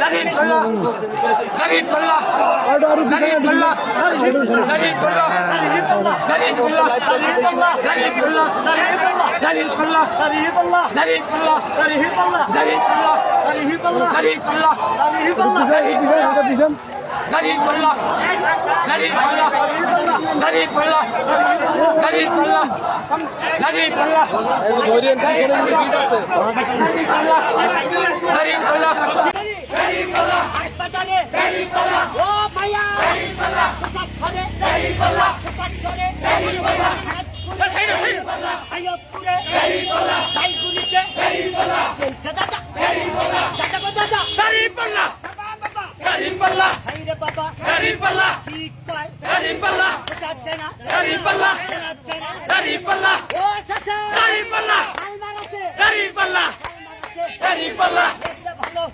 দাঁড়িপাল্লা কি কয় দাঁড়িপাল্লা বুঝাচ্ছে না দাঁড়িপাল্লা শোনাচ্ছে না দাঁড়িপাল্লা ও চাচা দাঁড়িপাল্লা হাল মারাতে দাঁড়িপাল্লা হাল মারাতে দাঁড়িপাল্লা দেখতে ভালো দাঁড়িপাল্লা শোনা আছে দাঁড়িপাল্লা আল্লাহ যদি দাঁড়িপাল্লা আল্লাহ দাঁড়িপাল্লা তেরা কালা দাঁড়িপাল্লা আজালা দাঁড়িপাল্লা আমার ইয়ে আছে হসপিটাল দেওয়া আছে হসপিটাল দেওয়া আছে দাঁড়িপাল্লা দাঁড়িপাল্লা দাঁড়িপাল্লা দাঁড়িপাল্লা দাঁড়িপাল্লা দাঁড়িপাল্লা দাঁড়িপাল্লা দাঁড়িপাল্লা হাসপাতালে ও মায়া প্রশাসনে প্রশাসনে আয়বপুরে ভাইগুলিতে দাদা দাদা গো দাদা গাড়িপাল্লা গাড়িপাল্লা হাইরে বাবা গাড়িপাল্লা কি কয় গাড়িপাল্লা যাচ্ছে না গাড়িপাল্লা গাড়িপাল্লা ও সাসা গাড়িপাল্লা আলমারাতে গাড়িপাল্লা গাড়িপাল্লা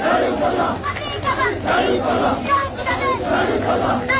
Dari Kala! Dari Kala! Dari Kala!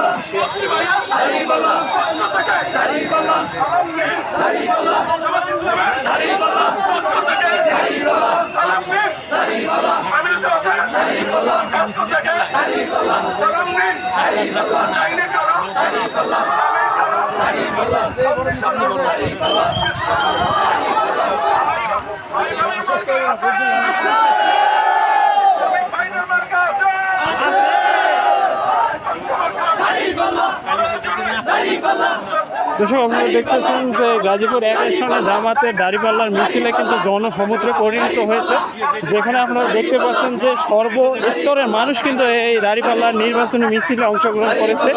দাঁড়িপাল্লা বক্সি ভাই দাঁড়িপাল্লা পক্ষ থেকে দাঁড়িপাল্লা সালাম দিন দাঁড়িপাল্লা জামাত ইসলামের দাঁড়িপাল্লা পক্ষ থেকে দাঁড়িপাল্লা সালাম দিন দাঁড়িপাল্লা আমির জামাতের দাঁড়িপাল্লা পক্ষ থেকে দাঁড়িপাল্লা সালাম দিন দাঁড়িপাল্লা আইনে করো দাঁড়িপাল্লা দাঁড়িপাল্লা দাঁড়িপাল্লা ভাই ভাই মার্কা আছে ফাইনাল মার্কা আছে দাঁড়িপাল্লা দাঁড়িপাল্লা দর্শক, আপনারা দেখতেছেন যে গাজীপুর এক আসনে জামাতের দাড়িপাল্লার মিছিলে কিন্তু জনসমুদ্রে পরিণত হয়েছে, যেখানে আপনারা দেখতে পাচ্ছেন যে সর্বস্তরের মানুষ কিন্তু এই দাড়িপাল্লার নির্বাচনী মিছিলে অংশগ্রহণ করেছে।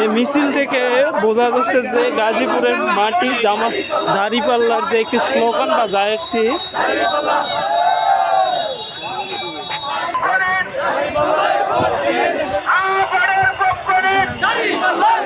এই মিছিল থেকে বোঝা যাচ্ছে যে গাজীপুরের মাটি জামাত দাড়িপাল্লার যে একটি স্লোগান বা যা একটি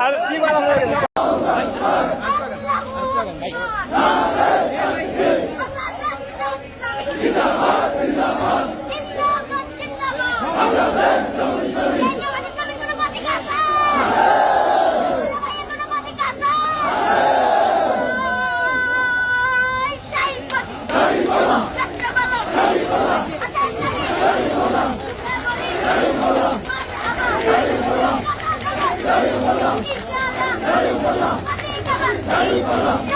আর 赶紧了。